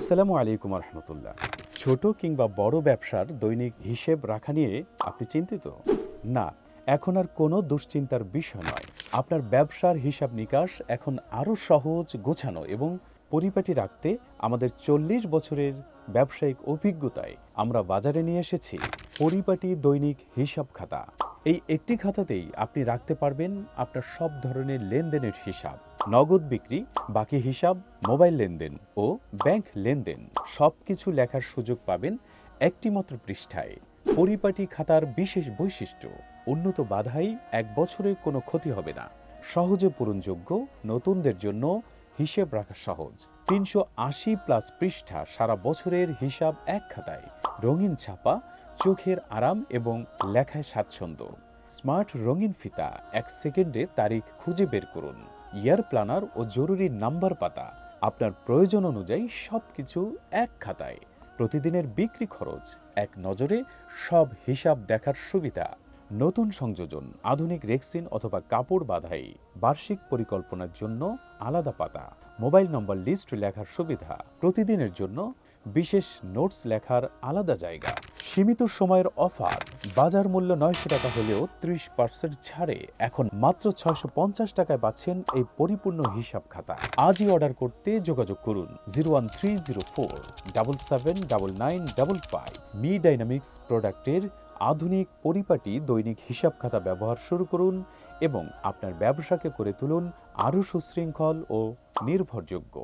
আসসালামু আলাইকুম রহমতুল্লাহ ছোট কিংবা বড় ব্যবসার দৈনিক হিসেব রাখা নিয়ে আপনি চিন্তিত? না, এখন আর কোনো দুশ্চিন্তার বিষয় নয়। আপনার ব্যবসার হিসাব নিকাশ এখন আরও সহজ, গোছানো এবং পরিপাটি রাখতে আমাদের চল্লিশ বছরের ব্যবসায়িক অভিজ্ঞতায় আমরা বাজারে নিয়ে এসেছি পরিপাটি দৈনিক হিসাব খাতা। এই একটি খাতাতেই আপনি রাখতে পারবেন আপনার সব ধরনের লেনদেনের হিসাব। নগদ বিক্রি, বাকি হিসাব, মোবাইল লেনদেন ও ব্যাংক লেনদেন, সবকিছু লেখার সুযোগ পাবেন একটি মাত্র পৃষ্ঠায়। পরিপাটি খাতার বিশেষ বৈশিষ্ট্য, উন্নত বাধাই এক বছরে কোনো ক্ষতি হবে না। সহজে পূরণযোগ্য, নতুনদের জন্য হিসেব রাখা সহজ। তিনশো আশি প্লাস পৃষ্ঠা সারা বছরের হিসাব এক খাতায়। রঙিন ছাপা, চোখের আরাম এবং লেখায় স্বাচ্ছন্দ্য। স্মার্ট রঙিন ফিতা এক সেকেন্ডে তারিখ খুঁজে বের করুন। ইয়ার প্ল্যানার ও জরুরি নাম্বার পাতা, আপনার প্রয়োজন অনুযায়ী সব কিছু এক খাতায়। প্রতিদিনের বিক্রি খরচ, এক নজরে সব হিসাব দেখার সুবিধা। নতুন সংযোজন, আধুনিক রেক্সিন অথবা কাপড় বাধাই, বার্ষিক পরিকল্পনার জন্য আলাদা পাতা, মোবাইল নম্বর লিস্ট লেখার সুবিধা, প্রতিদিনের জন্য বিশেষ নোটস লেখার আলাদা জায়গা। সীমিত সময়ের অফার, বাজার মূল্য নয়শো টাকা হলেও ত্রিশ পার্সেন্ট ছাড়ে। এখন মাত্র ছয়শো পঞ্চাশ টাকায় পাচ্ছেন এই পরিপূর্ণ হিসাব খাতা। আজই অর্ডার করতে যোগাযোগ করুন zero one three zero four, double seven, double nine, double five. Me dynamics প্রোডাক্টের আধুনিক পরিপাটি দৈনিক হিসাব খাতা ব্যবহার শুরু করুন এবং আপনার ব্যবসাকে করে তুলুন আরও সুশৃঙ্খল ও নির্ভরযোগ্য।